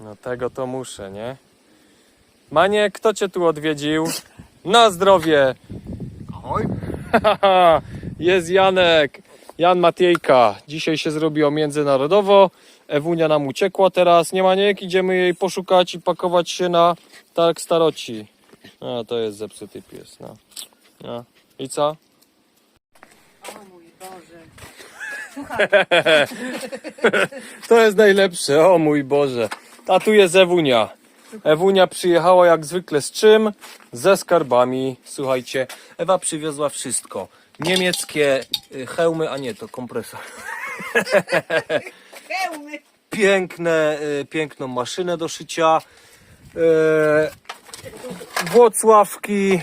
No tego to muszę, nie? Manie, kto cię tu odwiedził? Na zdrowie! Oj, Jest Janek, Jan Matiejka. Dzisiaj się zrobiło międzynarodowo. Ewunia nam uciekła teraz. Nie Maniek, idziemy jej poszukać i pakować się na targ staroci. No to jest zepsuty pies, no. no. I co? O mój Boże. To jest najlepsze, o mój Boże. A tu jest Ewunia. Ewunia przyjechała jak zwykle z czym? Ze skarbami. Słuchajcie, Ewa przywiozła wszystko. Niemieckie y, hełmy, a nie, to kompresor. Hełmy. Piękne, y, piękną maszynę do szycia. Y, Włocławki.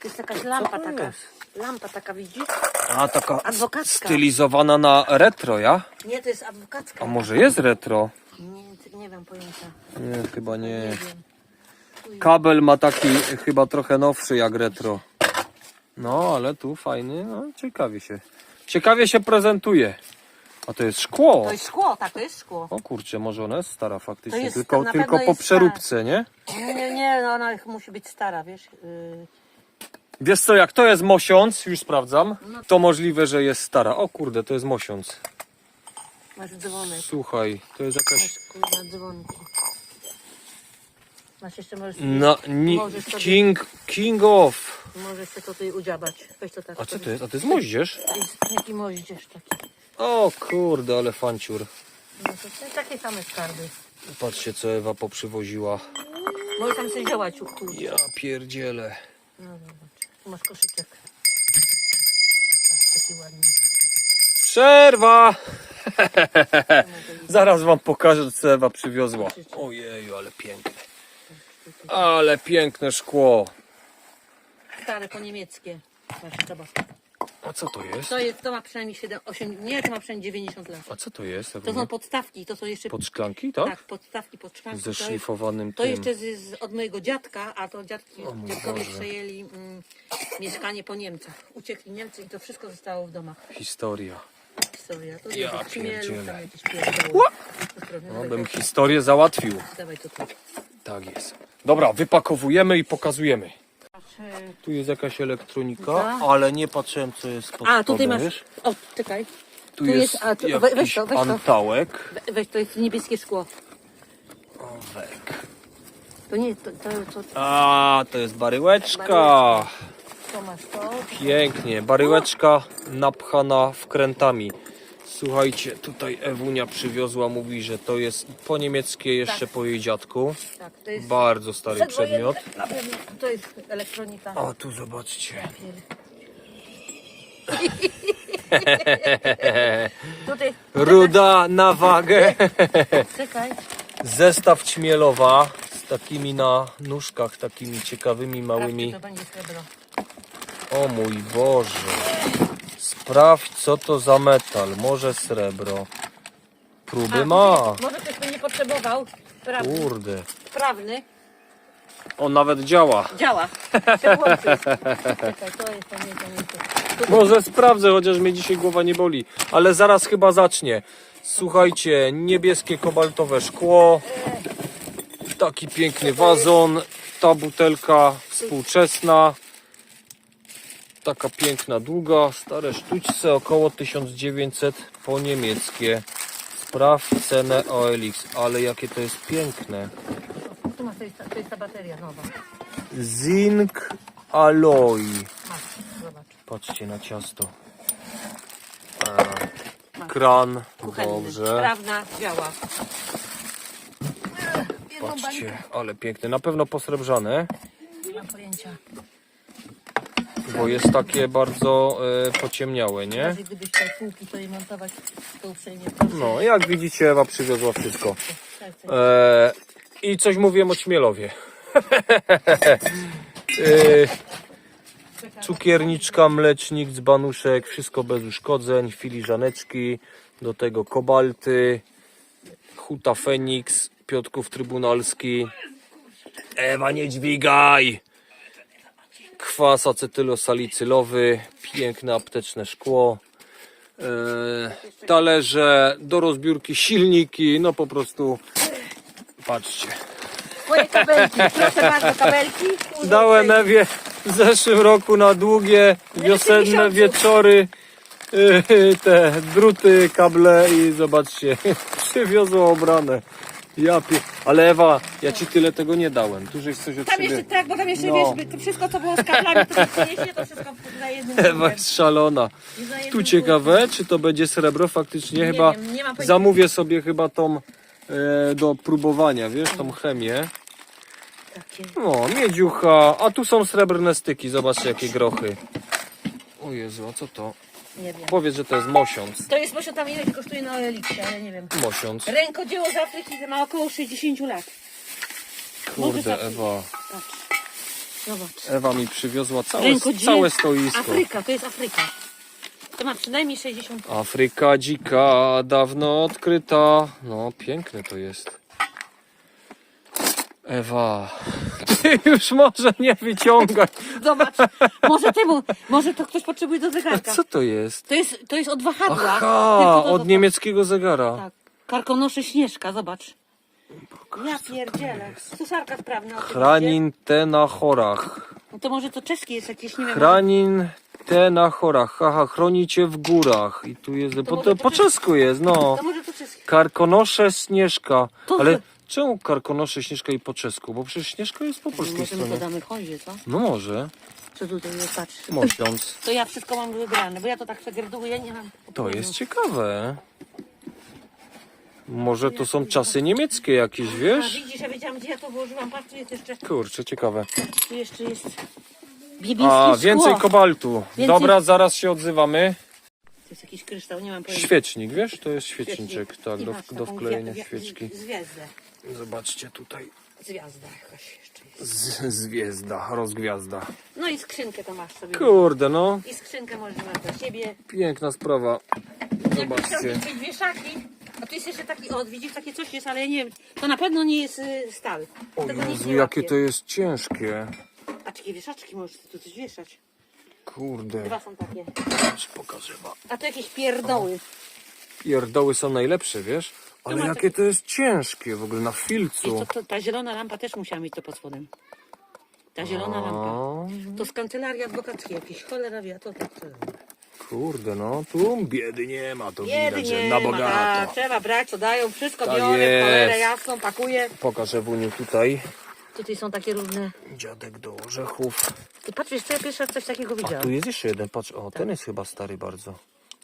To jest jakaś lampa taka. Lampa taka, widzisz? A taka Adwokacka. stylizowana na retro, ja? Nie, to jest adwokacka. A może jest retro? Nie, nie wiem pojęcia. Nie, chyba nie. Kabel ma taki chyba trochę nowszy jak retro. No, ale tu fajny, no ciekawie się. Ciekawie się prezentuje. A to jest szkło. To jest szkło, tak, to jest szkło. O kurczę, może ona jest stara faktycznie, To jest- tylko, na tylko pewno po jest przeróbce, nie? Nie, nie, nie, no ona musi być stara, wiesz? Yy, Wiesz co, jak to jest mosiąc, już sprawdzam, No. to możliwe, że jest stara. O kurde, to jest mosiąc. Masz dzwonek. Słuchaj, to jest jakaś... Masz kurwa dzwonki. Masz jeszcze, możesz, No, ni... Możesz sobie- King, king of. możesz się tutaj udziabać. Weź to tak. A co to jest? A to jest moździerz? To jest jaki moździerz taki. O kurde, ale fanciur. No to są takie same skarby. Patrzcie, co Ewa poprzywoziła. Możesz tam sobie działać u Ja pierdzielę. No zobacz. Tu masz koszyczek. Taki ładny. Przerwa! Zaraz wam pokażę, co Ewa przywiozła. Ojeju, ale piękne. Ale piękne szkło. Stare po niemieckie. Zobacz. A co to jest? To, jest, to ma przynajmniej 7, 8, nie, to ma przynajmniej 90 lat. A co to jest? To są podstawki, to są jeszcze Pod szklanki, tak? tak, podstawki pod szklanki. Ze To jest- szlifowanym To tym. jeszcze z, z, od mojego dziadka, a to dziadki, O mój dziadkowie Boże. przejęli mm, mieszkanie po Niemcach. Uciekli Niemcy i to wszystko zostało w domach. Historia. Historia. To Ja jest chmielu, pierdzielę. tam jakieś pierdoły. Pozdrowiam, No, bym historię załatwił. Dawaj to tu. Tak jest. Dobra, wypakowujemy i pokazujemy. Tu jest jakaś elektronika, ale nie patrzyłem, co jest pod A, tutaj spodem, masz. wiesz? O, czekaj. Tu, tu jest, jest- a, tu- we- jakiś weź to, weź to. antałek. We- Weź, to jest niebieskie szkło. Owek. To nie, to, to, to, A, to jest baryłeczka. To masz to. Pięknie, baryłeczka napchana wkrętami. Słuchajcie, tutaj Ewunia przywiozła, mówi, że to jest po niemieckie jeszcze Tak. po jej dziadku. Tak, to jest Bardzo stary przedmiot. Na pewno To jest elektronika. O, tu zobaczcie. Tutaj, Ruda na wagę. czekaj. Zestaw ćmielowa z takimi na nóżkach, takimi ciekawymi, małymi. To będzie srebro. O mój Boże. Sprawdź, co to za metal. Może srebro. Próby A, ma. Może ktoś by nie potrzebował. Prawny. Kurde. Prawny. On nawet działa. Działa. Się włączy. Czekaj, to jest, to nie, to nie to. Może sprawdzę, chociaż mnie dzisiaj głowa nie boli. Ale zaraz chyba zacznie. Słuchajcie, niebieskie kobaltowe szkło. Taki piękny wazon. Ta butelka współczesna. Taka piękna, długa. Stare sztućce, około 1900 po niemieckie. Sprawdź cenę OLX. Ale jakie to jest piękne. Tu masz, to jest, to jest ta bateria nowa. Zinc Alloy. Masz, zobacz. Patrzcie na ciasto. E, kran, Kuchenny. dobrze. Sprawna, działa. Patrzcie, ale piękne. Na pewno pojęcia. Bo jest takie bardzo e, pociemniałe, nie? Gdybyś chciał półki sobie montować, to uprzejmie proszę. No, jak widzicie, Ewa przywiozła wszystko. Tak, tak. E, I coś mówiłem o Ćmielowie. e, cukierniczka, mlecznik, dzbanuszek, wszystko bez uszkodzeń, filiżaneczki, do tego kobalty, huta Feniks, Piotrków Trybunalski. Ewa, nie dźwigaj! Kwas acetylosalicylowy, piękne apteczne szkło, e, talerze, do rozbiórki silniki, no po prostu Patrzcie. Moje kabelki, proszę bardzo, kabelki. Dałem Ewie w zeszłym roku na długie wiosenne wieczory yy, te druty, kable i zobaczcie, przywiozło obrane. Ja pie... Ale Ewa, ja ci tyle tego nie dałem. Tu żeś coś od Tam siebie... jeszcze tak, bo tam jeszcze No. wiesz, to wszystko co było z kablami, to przyniesie, to wszystko na jednym Ewa jest szalona. Za jednym Tu ciekawe, czy to będzie srebro faktycznie. Nie chyba wiem, nie pojęcia. zamówię sobie chyba tą e, do próbowania, wiesz, tą chemię. Takie. No, miedziucha, a tu są srebrne styki, zobaczcie jakie grochy. O Jezu, a co to? Nie wiem. Powiedz, że to jest mosiąc. To jest może tam ile kosztuje na Oeliksie, ale nie wiem. Mosiąc. Rękodzieło z Afryki ma około 60 lat. Kurde, Ewa. Patrz. Zobacz. Ewa mi przywiozła całe, Rękodzieło. całe stoisko. Afryka, to jest Afryka. To ma przynajmniej 60 lat. Afryka dzika, dawno odkryta. No, piękne to jest. Ewa, ty już może nie wyciągać. Zobacz, może temu, może to ktoś potrzebuje do zegarka. Co to jest? To jest, to jest od wahadła. Aha, Tylko to- od to- niemieckiego zegara. Tak. Karkonoszy Śnieżka, zobacz. Ja pierdzielę. Suszarka sprawna. o tym te na chorach. No to może to czeskie jest jakieś, nie wiem. Chranin te na chorach. Haha, chronicie w górach. I tu jest, po, może to, po czesku jest, no. To może to czeskie. Karkonosze Śnieżka. To Ale czemu Karkonosze Śnieżka i po czesku? Bo przecież Śnieżka jest po polskiej Może my to stronie. damy chodzie, co? No może. Co tutaj jest, patrz. Mosiąc. To ja wszystko mam wybrane, bo ja to tak przegerduję, nie mam. To jest ciekawe. Może to są czasy niemieckie jakieś, A wiesz? widzisz, ja wiedziałam, gdzie ja to włożyłam. Patrz, tu jest jeszcze, Kurczę, ciekawe. tu jeszcze jest biebińskie A, szkło. więcej kobaltu. Więcej- Dobra, zaraz się odzywamy. To jest jakiś kryształ, nie mam pojęcia. Świecznik, wiesz? To jest świeczniczek, tak, I do, masz do taką wklejenia gwia- gwia- świeczki. Zwierzę. Zobaczcie tutaj. Zwiazda jakaś jeszcze jest. Z, zwiezda, rozgwiazda. No i skrzynkę to masz sobie. Kurde, no. I skrzynkę możesz mieć dla siebie. Piękna sprawa. Jakbyś chciał Zobaczcie. mieć wieszaki, a tu jest jeszcze taki, o widzisz, takie coś jest, ale ja nie wiem, to na pewno nie jest y, stal. O Tego nikt Jezu, nie jakie łapie. to jest ciężkie. A takie wieszaczki możesz tu coś wieszać. Kurde. Dwa są takie. A to jakieś pierdoły. Pierdoły są najlepsze, wiesz? Ale jakie to jest ciężkie w ogóle na I filcu. to, to, ta zielona lampa też musiała mieć to pod spodem. Ta zielona lampa. O, To z kancelarii adwokackiej jakiejś. Cholera wie, a to tak. kurde, no tu biedy nie ma, to widać, że na bogato. trzeba brać, co dają, wszystko Tak biorę, jest. cholerę jasną, pakuję. Pokażę Wuniu tutaj. Tutaj są takie różne... Dziadek do orzechów. Ty patrz, wiesz co, ja pierwszy raz coś takiego A widziałam. tu jest jeszcze jeden, patrz, o, ten jest chyba stary bardzo.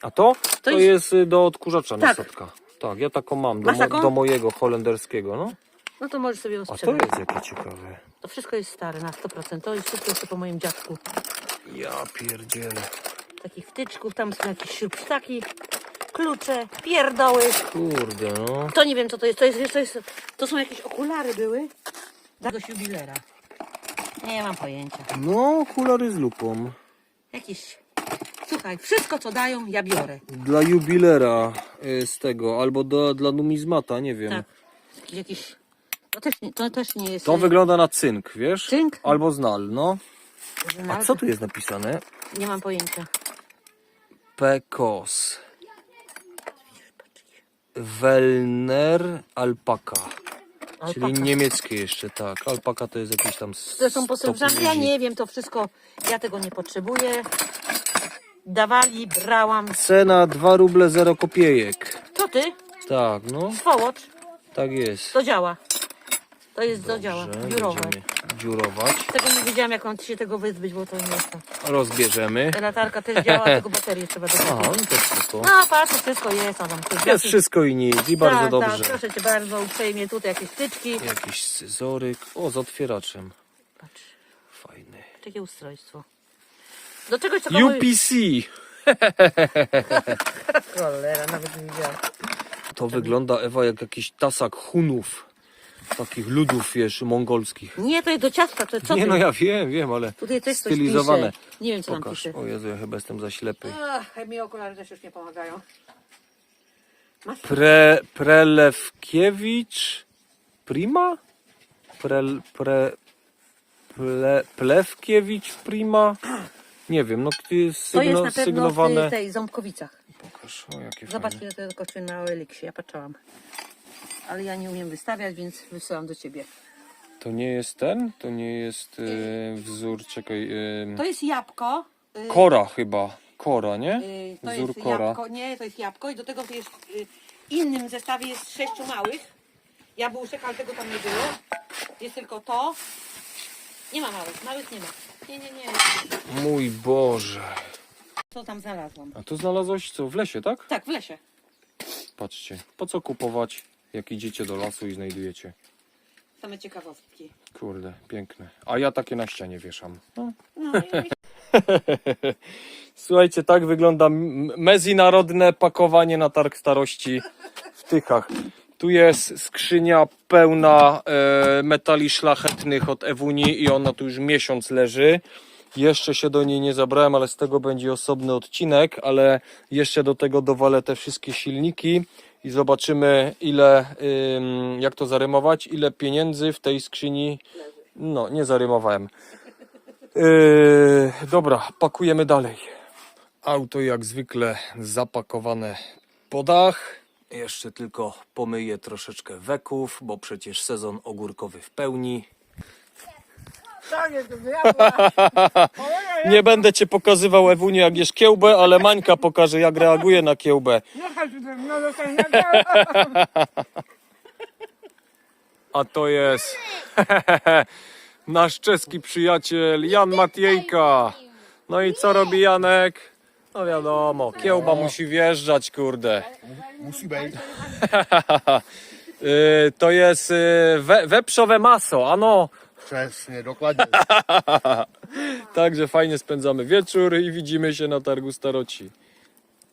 A to? To, jest- jest... y, do odkurzacza Tak. nasadka. Tak, ja taką mam, do, Masz mo- taką? do mojego holenderskiego, no. No to możesz sobie ją A to sprzedać. jest jakie ciekawe. To wszystko jest stare na 100%. To jest wszystko jeszcze po moim dziadku. Ja pierdzielę. Takich wtyczków, tam są jakieś śrubstaki, klucze, pierdoły. Kurde, no. To nie wiem co to jest. To, jest, wiesz, to, jest, to są jakieś okulary były. Do jubilera. Nie mam pojęcia. No, okulary z lupą. Jakieś... Słuchaj, wszystko co dają, ja biorę. Dla jubilera y, z tego, albo do, dla numizmata, nie wiem. Tak. Jakiś... jakiś to, też nie, to też nie jest... To e, wygląda na cynk, wiesz? Cynk? Albo znal, no. A co tu jest napisane? Nie mam pojęcia. Pekos. Welner alpaka. Czyli Alpaka. niemieckie jeszcze, tak. Alpaka to jest jakiś tam To są posłuchane. Ja nie wiem, to wszystko, ja tego nie potrzebuję. Dawali, brałam. Cena 2 ruble 0 kopiejek. Co ty? Tak, no, Swołocz. tak jest. To działa. To jest do działa. Dobrze, Biurowe. będziemy dziurować. Tego nie wiedziałam, jak mam się tego wyzbyć, bo to nie jest to. Rozbierzemy. Ta latarka też działa, tylko baterię trzeba Aha, dokupić. no to spoko. No patrz, wszystko jest, Adam. Tu Jest wszystko i nic, i bardzo tak, dobrze. Tak, proszę cię bardzo, uprzejmie, tutaj jakieś styczki. Jakiś scyzoryk. O, z otwieraczem. Patrz, Fajny. takie ustrojstwo. Do czegoś takiego... UPC. Cholera, nawet nie widziałam. To wygląda, Ewa, jak jakiś tasak Hunów. Takich ludów, wiesz, mongolskich. Nie, to jest do ciasta, to co Nie ty? no, ja wiem, wiem, ale Tutaj też coś stylizowane. pisze. Nie wiem, co tam Pokaż. pisze. O Jezu, ja chyba jestem za ślepy. Ach, mi okulary też już nie pomagają. Masz? Pre, Prelewkiewicz Prima? Pre, pre, ple, Plewkiewicz Prima? Nie wiem, no to jest, To jest na pewno sygnowane. w tej Ząbkowicach. Pokaż, o jakie Zobacz, fajne. ile to kosztuje na Oeliksie, ja patrzyłam. Ale ja nie umiem wystawiać, więc wysyłam do ciebie. To nie jest ten? To nie jest e, wzór, czekaj. E, To jest jabłko. y, kora chyba. Kora, nie? y, To Wzór jest kora. jabłko. Nie, to jest jabłko i do tego to jest y, innym zestawie jest sześciu małych. Jabłuszek, ale tego tam nie było. Jest tylko to. Nie ma małych, małych nie ma. Nie, nie, nie. Mój Boże. Co tam znalazłam? A tu znalazłeś co? W lesie, tak? Tak, w lesie. Patrzcie. Po co kupować, jak idziecie do lasu i znajdujecie? Same ciekawostki. Kurde, piękne. A ja takie na ścianie wieszam. No. No, i Słuchajcie, tak wygląda m- mezinarodne pakowanie na targ starości w Tychach. Tu jest skrzynia pełna e, metali szlachetnych od Ewuni i ona tu już miesiąc leży. Jeszcze się do niej nie zabrałem, ale z tego będzie osobny odcinek, ale jeszcze do tego dowalę te wszystkie silniki i zobaczymy ile, jak to zarymować, ile pieniędzy w tej skrzyni, no nie zarymowałem. Yy, dobra, pakujemy dalej. Auto jak zwykle zapakowane po dach. Jeszcze tylko pomyję troszeczkę weków, bo przecież sezon ogórkowy w pełni. Nie będę cię pokazywał Ewuniu jak jesz kiełbę, ale Mańka pokaże jak reaguje na kiełbę. A to jest nasz czeski przyjaciel Jan Matiejka. No i co robi Janek? No wiadomo, kiełba musi wjeżdżać, kurde. Musi być. Y, to jest y, we, weprzowe maso, ano. Wcześnie, dokładnie. Także fajnie spędzamy wieczór i widzimy się na targu staroci.